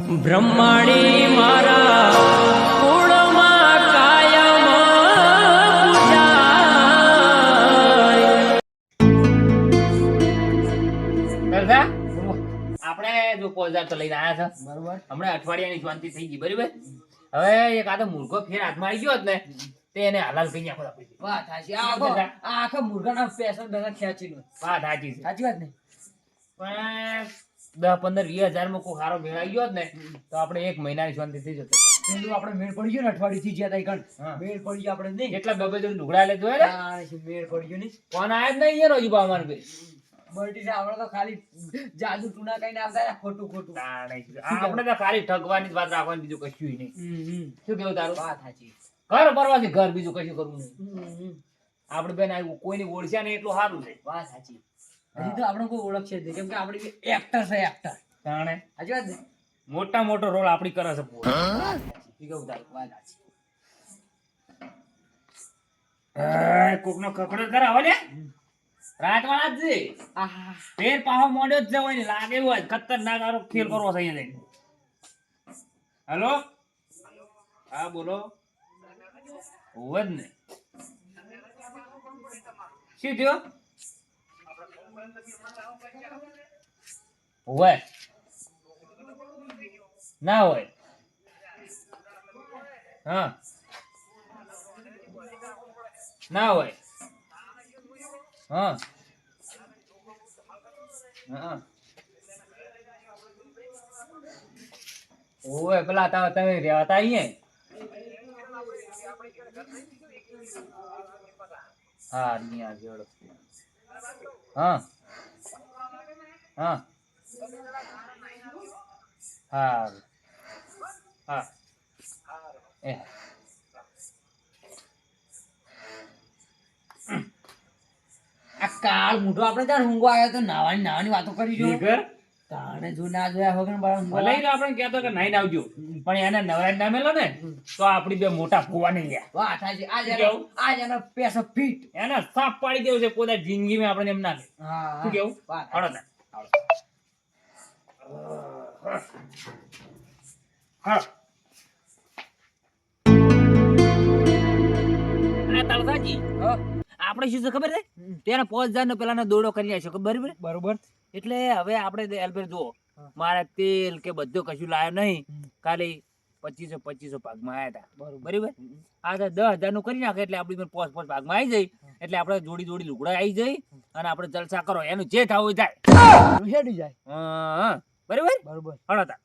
બ્રહ્માણી મારા કુળમાં કાયમ આપણે જો પોઝાર તો લઈને આયા છે બરોબર. હમણાં અઠવાડિયાની શાંતિ થઈ ગઈ બરાબર? હવે એક આ તો મૂર્ખો ફેર હાથમાં આવી ગયો ને તે એને હલાલ કરી નાખો વાત સાચી. આ આખો આ આખા મુર્ગાના પૈસા બધા ખેંચી વાત સાચી સાચી વાત ને? પણ દસ પંદર વીસ હજારમાં કોઈ સારો મેળ આવી ગયો ને તો આપણે એક મહિનાની શાંતિ થઈ જતો પેલું આપણે મેળ પડી ગયો ને અઠવાડિયું થી જ્યાં ત્યાં મેળ પડી ગયો આપણે નહીં. એટલા બબે જોડે ઢુકડા લેતો હોય ને? મેળ પડી ગયો નહીં. કોણ આયા જ નહીં હજી બાવમાન ભાઈ બરટી આપણે તો ખાલી જાદુ ટૂના કઈ આવતા ખોટું ખોટું. આપણે તો ખાલી ઠગવાની જ વાત રાખવાની બીજું કશું નહીં. શું કેવું તારું? વાત સાચી. ઘર ભરવાથી ઘર બીજું કશું કરવું નહીં. આપણે બેન કોઈની ઓળખ્યા ને એટલું સારું છે. વાત સાચી. હજી તો આપણે કોઈ જ નહીં. કેમ કે આપણી એક્ટર છે એક્ટર તાણે સાચી વાત મોટા મોટો રોલ આપણી કરે છે કેવું તારું વાત એ, કોકનો કકડો કરાવો ને રાત જ ફેર પાહો મોડ્યો જ ને લાગે એવું હોય ખતરનાક આરો ફેર કરવો છે અહીંયા હેલો? હા બોલો. હોવે જ ને. શું થયો? હોય. ના હોય. હા. ના હોય. હા. હા. ઓય પેલા તા તમે રહેતા અહીંયા? હા નિયા જોડો હા. હા. હા હા. એ. આ કાળ મોઢો આપણે ત્યાં ઊંઘો આવ્યો તો નાવાની નાવાની વાતો કરી જો તાણે જો ના જોયા વગર ભલે આપણે કહેતો કે નાઈને આવજો. પણ એને નવરાજ ના મેલો ને તો આપણી બે મોટા ફુવા નહીં ગયા વાહ સાચી આજ શું જેનો કેવું? આ જેનો પૈસો ફીટ એને સાફ પાડી દેવું છે પોતા જિંદગીમાં આપણે એમ ના લે શું કેવું? હળો તળસાજી, આપણે શું છે ખબર છે. તેને પાંચ હજાર નો પેલા દોડો કરી આપ્યો. બરાબર બરોબર. એટલે હવે આપણે એલબેર જુઓ મારે તેલ કે બધું કશું લાવ્યો નહીં. ખાલી પચીસો પચીસો ભાગમાં આવ્યા હતા બરોબર. બરાબર? આ તો દસ હજારનું કરી નાખે એટલે આપણી પોચ પોચ ભાગમાં આવી જાય. એટલે આપણે જોડી જોડી લુગડા આવી જાય અને આપણે જલસા કરો. એનું જે થવું હોય થાય. હેડી જાય. બરાબર? બરોબર. હળો તાર.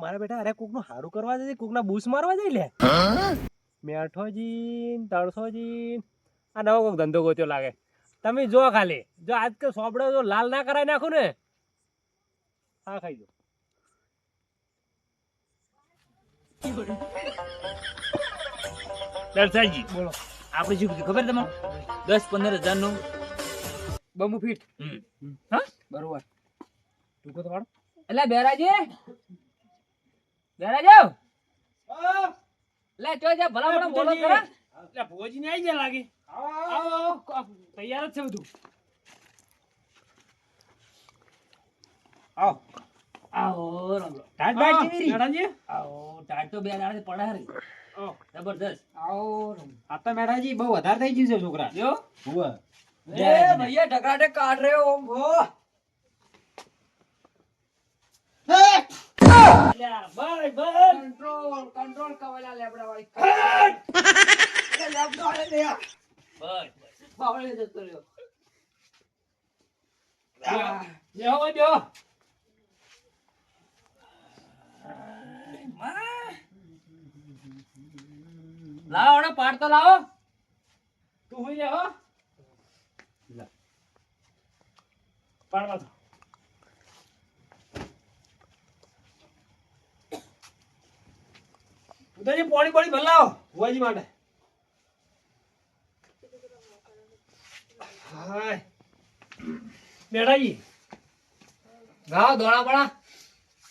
મારા બેટા અરે કોકનું હારું કરવા જાય કોકના બૂસ મારવા જાય લે? મેઠોજી ને તળસોજી ને આ નવો કોક ધંધો ગોત્યો લાગે. તમે જો ખાલી જો આજકાલ સોપડો જો લાલ ના કરાવી નાખું ને હા ખાઈ દો દર્શાજી બોલો. આપણે શું કીધું ખબર તમને? દસ પંદર હજારનું બમુ ફીટ. હા? બરોબર. ટૂંકો તો પાડો એટલે બેરાજી બેરાજો. લે ચો જા ભલા ભલા બોલો ખરા. એટલે ભોજી ને આવી જાય લાગે. આવો આવો તૈયાર જ છે બધું. આવો. આવો ટાટ બાટ કેવી રી? મેઠાજી આવો ટાટ તો બે દાડે પડે હરી આવો. જબરદસ્ત. આવો આ તો મેડાજી બહુ વધારે થઈ ગયું છે છોકરા. જો. હુવે. એ ભૈયા ઢગાટે કાઢ રહ્યો ઓમ ભો અલ્યા, બસ બસ. કંટ્રોલ કંટ્રોલ કવેલા લેબડા વાળી લેબડા લે બસ બાવળે જતો રહ્યો. બેહો બેહો લાવો હળો પાડ તો લાવો. તું હું. લેવો પાડવા. ઉદયજી પોણી પોણી ભલાવો ભુવાજી માટે. હાય. મેઠાજી ગાઓ દોણા બણા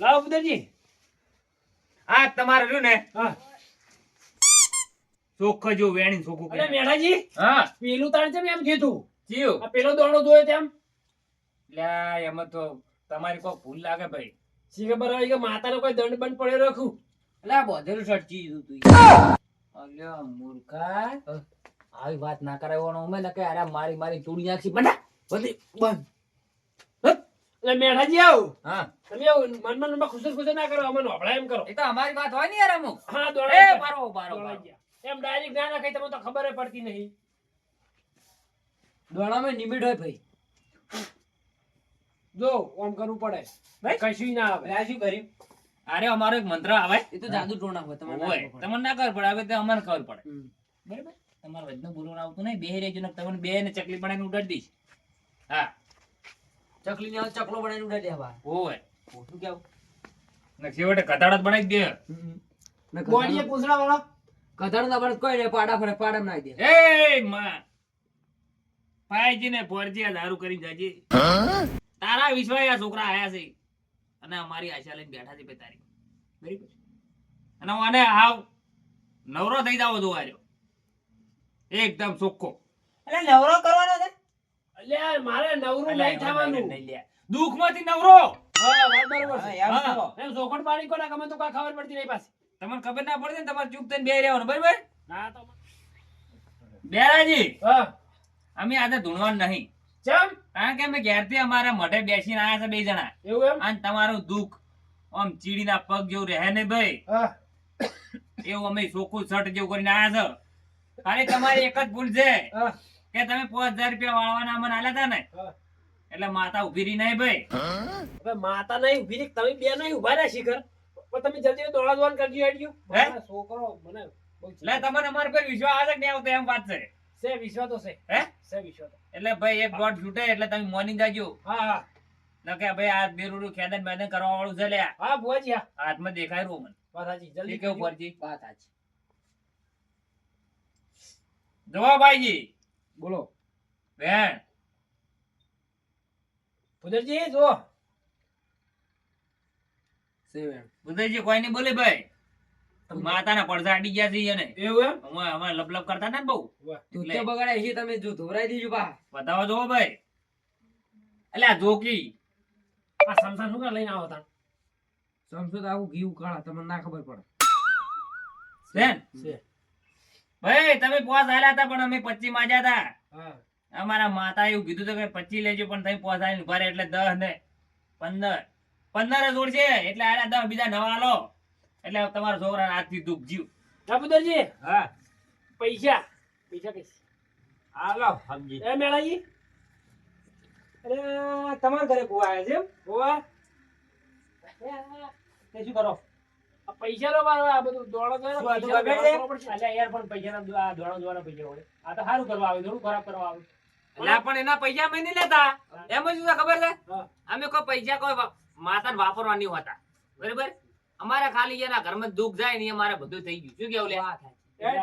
લાવો ઉદયજી આ તમારે રહ્યું ને. હા. ચોખ્ખો જો વેણી ચોખ્ખું અરે કરી. હા. પેલું તાણ છે એમ કીધું. જીવ. આ પેલો દોણો જોયો તેમ. લ્યા એમાં તો તમારી કોઈ ભૂલ લાગે ભાઈ. શી ખબર હોય કે માતાનો કોઈ દંડ બંધ પડ્યો રાખું? એટલે આ બધેલું સટકી દીધું તું. અલ્યા મૂર્ખા. આવી વાત ના કરાવવાનો અમે ને કે અરે મારી મારી તૂડી નાખી. બધા બધી. બંધ એટલે મેઠાજી આવ. હા. તમે આવું મનમાં મનમાં ખુશર ખુશર ના કરો અમને હોભળા એમ કરો. એ તો અમારી વાત હોય ને યાર અમુક. હા એ બારો બારો એમ ડાયરેક્ટ ના નાખાય તમને તો ખબર પડતી નહીં. દોડામાં નિમિટ હોય ભાઈ. જો ઓમ કરવું પડે. ભાઈ? કશું ના આવે. આ શું કર્યું અરે અમારો એક મંત્ર આવે. એ તો જાદુ ટોણા હોય તમારે. તમને ના ખબર પડે. હવે તો અમને ખબર પડે. બરાબર? તમારે વચનું બોલવાનું આવતું નહીં બે રેજો ને તમને બે ને ચકલી બનાવીને ઉડાડી દઈશ. હા. ચકલી ને ચકલો બનાવીને ઉડાડી દેવા હોય શું કેવું? ને છેવટે કતાડો બનાવી દે. ને બોડીએ પૂછડા વાળા કથળ ના પડે કોઈ નહીં પાડા ફરે પાડા નાખી દે. એ માં. પાયજી ને ફોરજી આ દારૂ કરીને જાજી. તારા વિશ્વાય આ છોકરા આયા છે. અને અમારી આશા લઈને બેઠા છે બે તારી બરાબર? અને હું આને હાવ નવરો થઈ જાવ જોવા આર્યો એકદમ ચોખ્ખો એટલે નવરો કરવાનો છે? એટલે મારે નવરું નહીં થવાનું. દુઃખમાંથી ચોખટ પાડી કોને ગમે તો કાંઈ ખબર પડતી નહીં પાછી. તમને ખબર ના પડતી ને તમારે ચૂપ થઈને બે રહેવાનું બરાબર? ના તો બેરાજી અમે આજે ધૂણવાનું નહીં. ચમ? કારણ કે અમે ઘેરથી અમારા મઢે બેસીને આયા છે બે જણા. એવું અને તમારું દુઃખ આમ ચીડીના પગ જેવું રહે ને ભાઈ. એવું અમે ચોખ્ખું શર્ટ જેવું કરીને આયા છે. ખાલી તમારી એક જ ભૂલ છે કે તમે પાંચ હજાર રૂપિયા વાળવાના મને આલ્યા હતા ને. એટલે માતા ઊભી રહી નહીં ભાઈ. માતા નહીં ઊભી રહી, તમે બે નહીં ઊભા રહ્યા શિખર. પણ તમે જલ્દી દોડા દોડ કરજો હેડજો છોકરો મને એટલે તમને અમારા પર વિશ્વાસ આવે નહીં આવતો? એમ વાત છે. છે વિશ્વાસ તો છે. હે? સે વિશ્વાસ એટલે ભાઈ એક દોઢ છૂટે એટલે તમે મોની જાજો હા હા. ન કે ભાઈ આ બેરુડું ખેદન મેદન કરવા વાળું છે લ્યા. હા બુઆજી હાથમાં દેખાય રહ્યું મને. વાત સાચી જલ્દી કેવું. ફરજી વાત સાચી. જવાબ ભાઈજી બોલો. બેન. ભુદરજી જો ઉદયજી કોઈ નહીં બોલે ભાઈ. માતાના પડદા અડી ગયા છે એને. એવું એમ? અમે અમે લબલબ કરતા ને બહુ. તું બગાડ્યા છે તમે જો ધોરાઈ દીધું બા. બતાવો જો ભાઈ. એટલે આ જોકી આ સમસા શું કાં લઈને આવો તા સમસો તો આવું ઘી ઉકાળા તમને ના ખબર પડે. બેન. ભાઈ તમે પોસ આલ્યા હતા પણ અમે પચી માંજ્યા હતા અમારા માતા એવું કીધું હતું કે પચી લેજો પણ તમે પોસ આવીને ઊભા એટલે દસ ને પંદર પંદર જ ઉડશે એટલે આલ્યા દસ બીજા નવા લો એટલે તમારા છોકરા આજથી દુઃખ જીવ હા ભુદરજી હા પૈસા પૈસા કઈ હાલો સમજી એ મેળાજી અરે તમારા ઘરે બુआ આવ્યા છે એમ શું કરો પૈસા નો મારો આ બધું દોડો દોડો શું આ તું પૈસા ગમે છે? દોડો પડશે. અલ્યા યાર પણ પૈસા ના દોડો દોડો પૈસા હોય. આ તો સારું કરવા આવે થોડું ખરાબ કરવા આવે. એટલે પણ એના પૈસા અમે નહીં લેતા. એમ શું ખબર છે? અમે કોઈ પૈસા કોઈ માતા વાપરવા નહીં હોતા. બરાબર? અમારે ખાલી એના ઘરમાં દુઃખ જાય ને અમારે બધું થઈ ગયું. શું કેવું લે?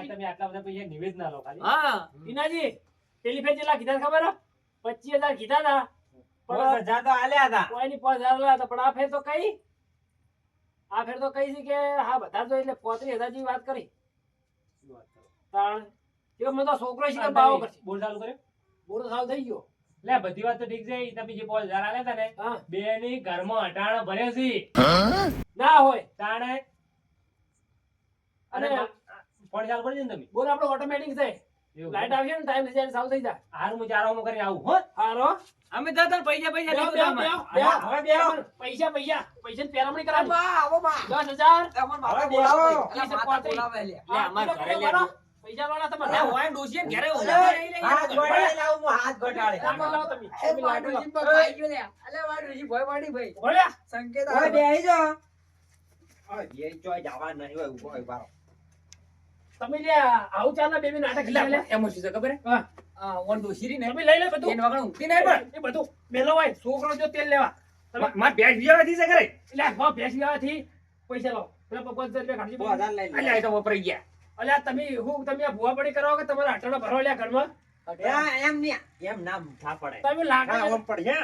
તમે આટલા બધા પૈસા નિવેદ ના લો ખાલી. હા. ઈનાજી પેલી ફેર જેટલા કીધા ખબર? પચીસ હજાર કીધા હતા પણ હજાર તો આલ્યા હતા. કોઈની પાંચ હજાર લાયા હતા પણ આ ફેર તો કઈ? આ ફેર તો કઈ છે કે હા બધા તો એટલે પોત્રીસ હજાર જેવી વાત કરી. તાણ કે મને તો છોકરો છે બાવો કરશે. બોલ ચાલુ કર્યો? બોલો સાલ થઈ ગયો. લે બધી વાત તો ઠીક છે. તમે જે પાંચ હજાર આલ્યા હતા ને બે ની ઘરમાં અટાણા ભર્યો છે. ના હોય. તાણે? અને ફોન ચાલુ કરી દે તમે. બોલ આપણો ઓટોમેટિક છે. લાઈટ આવશે ને ટાઈમ જાય સાવ થઈ જાય હારું હું ચારામાં કરીને આવું હો હારો અમે તો તને પૈસા પૈસા નહીં અમારે. બેહો. હવે બેહો. પૈસા પૈસા પૈસા પેરામણી કરાવી આવો બા 10000 તમાર માતા બોલાવો બોલાવે લે લે, અમાર ઘરે લે. પૈસા વાળા તમે અરે, ઓય ડોશીએ ને ઘરે ઊભા લે, હાથ. ગોટાળે લાવું હું હાથ ગોટાળે લાવો, લાવો તમે. એ તમે મારું લાવો. ભાઈ ગયો લે અલે જીભ ભાઈ વાડી ભાઈ ભોળ્યા. સંકેત ઓય બેહી જા. તમે લે આવું ચાલે બેબી નાટક લે એમાં શું છે ખબર હે? ઓન ડોશી ને, તમે લઈ લે બધું એને વગર ઊંઘતી નહીં પણ. એ બધું મેલો હોય છોકરો જો તેલ લેવા તમે માર ભેંસ વિયાવાથી છે ખરે? એટલે ભાવ ભેંસ લેવાથી પૈસા લો પેલા પપ્પા રૂપિયા કાઢી બહુ હજાર લઈ લે. તો વપરાઈ ગયા. અલ્યા તમે હું તમે ભૂવા પડી કરો કે તમારા અટાણા ભરો લ્યા ઘરમાં એમ નહીં. એમ ના થા પડે. તમે લાગે પડી,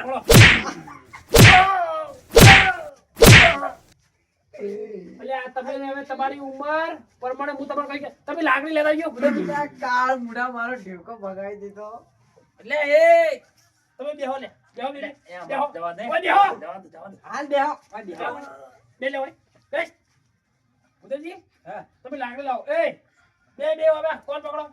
હા. બોલો. તમે હવે તમારી ઉંમર પ્રમાણે હું તમને કહી તમે લાકડી લેતા ગયો ભૂદેજી. કાળ મુઢા મારો ઢેવકો ભગાવી દીધો એટલે એ તમે બેહો લે બેહો. જાઓ બેટા. એ આમાં બેહો. જવા દે. ઓય બેહો. જવા દે, જવા દે. હાલ બેહો બેહો. બે લે બેસ. ભૂદેવજી, હા. તમે લાકડી લાવો એ બે બે હવે કોણ પકડો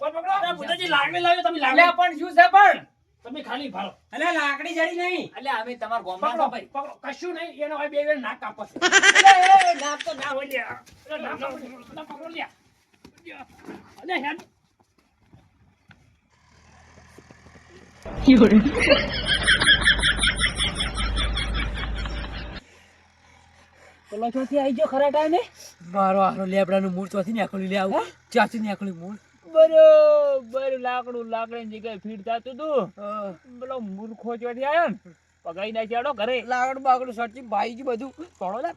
કોણ પકડો ભૂદેવજી લાકડી લાવ્યો તમે અલ્યા પણ શું છે પણ તમે ખાલી ભાળો. અલે લાકડી જડી નહીં. એટલે અમે તમારા ગામમાં પકડો ભાઈ. પકડો. કશું નહીં એનો બે બે નાક કાપો છે. એ, નાક તો ના હોય લે નાક પકડો લે અલે, હેડ. પેલો ચોથી આવી ગયો ખરા ટાઈમે મારો હારો લેબડાનું મૂળ ચોથી નાખોલી લે આવું. ચાચી નાખોલી મૂળ. બરોબર લાકડું લાકડી ની જગ્યાએ ફીટ થતું તું. પેલો મૂર્ખો ચોથી આવ્યો ને પગાઈ નાખ્યાડો ઘરે. લાકડું બાકડું સડતી ભાઈ જ બધું. થોડો લે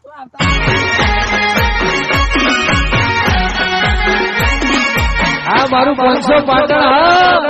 આ મારું પાંચસો પાટણ હા.